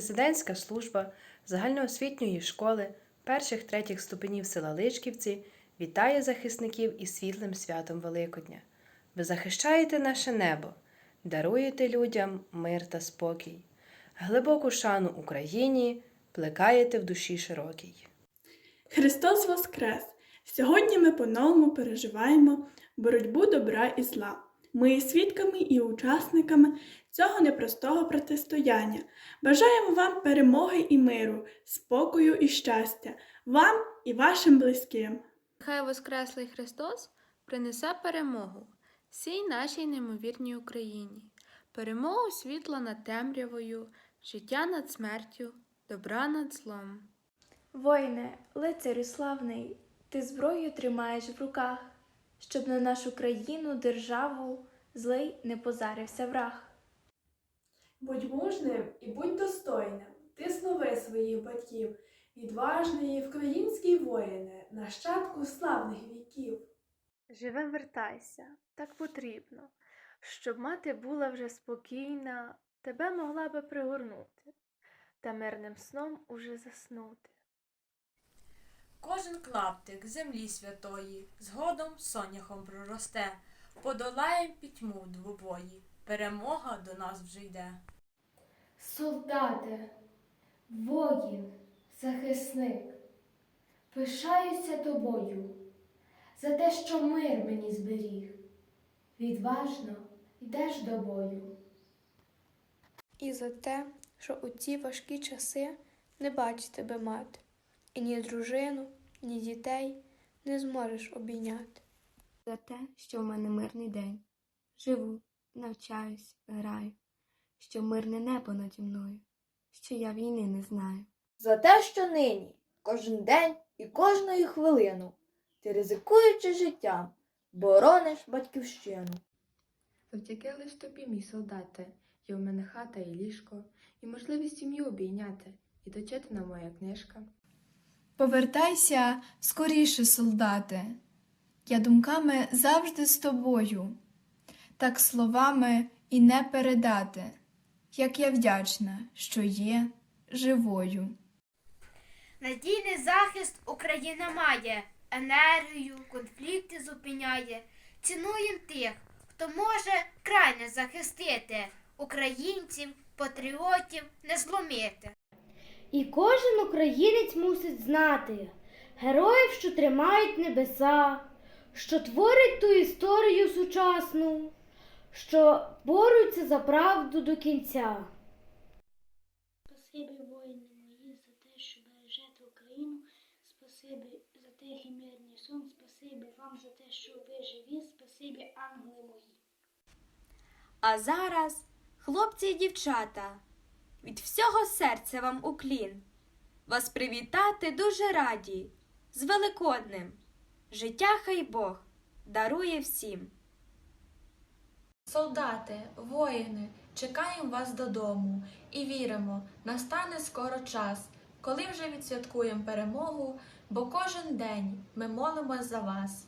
Селянська служба загальноосвітньої школи перших третіх ступенів села Личківці вітає захисників із світлим святом Великодня. Ви захищаєте наше небо, даруєте людям мир та спокій, глибоку шану Україні плекаєте в душі широкій. Христос Воскрес! Сьогодні ми по-новому переживаємо боротьбу добра і зла. Ми є свідками і учасниками цього непростого протистояння. Бажаємо вам перемоги і миру, спокою і щастя, вам і вашим близьким. Хай Воскреслий Христос принесе перемогу всій нашій неймовірній Україні, перемогу світла над темрявою, життя над смертю, добра над злом. Воїне, лицарю славний, ти зброю тримаєш в руках, щоб на нашу країну, державу злий не позарився враг. Будь мужним і будь достойним, ти слови своїх батьків, відважний український воїне, нащадку славних віків. Живе вертайся, так потрібно, щоб мати була вже спокійна, тебе могла би пригорнути, та мирним сном уже заснути. Кожен клаптик землі святої згодом соняхом проросте, подолаєм пітьму двобої, перемога до нас вже йде. Солдате, воїн, захисник, пишаюся тобою за те, що мир мені зберіг. Відважно йдеш до бою. І за те, що у ці важкі часи не бачить тебе мати, і ні дружину, ні дітей не зможеш обійняти. За те, що в мене мирний день. Живу, навчаюсь, граю, що мирне небо наді мною, що я війни не знаю. За те, що нині, кожен день і кожної хвилину, ти ризикуючи життям, борониш батьківщину. Завдяки лиш тобі, мій солдате, є в мене хата і ліжко, і можливість сім'ю обійняти, і дочитана моя книжка. Повертайся скоріше, солдате. Я думками завжди з тобою, так словами і не передати, як я вдячна, що є живою. Надійний захист Україна має, енергію, конфлікти зупиняє. Цінуєм тих, хто може край не захистити, українців, патріотів не зломити. І кожен українець мусить знати героїв, що тримають небеса, що творять ту історію сучасну, що борються за правду до кінця. Спасибі, воїни мої, за те, що бережете Україну. Спасибі за тихий мирний сон. Спасибі вам за те, що ви живі. Спасибі, ангели мої. А зараз, хлопці і дівчата, від всього серця вам уклін. Вас привітати дуже раді, з Великоднем. Життя хай Бог дарує всім. Солдати, воїни, чекаємо вас додому і віримо, настане скоро час, коли вже відсвяткуємо перемогу, бо кожен день ми молимось за вас.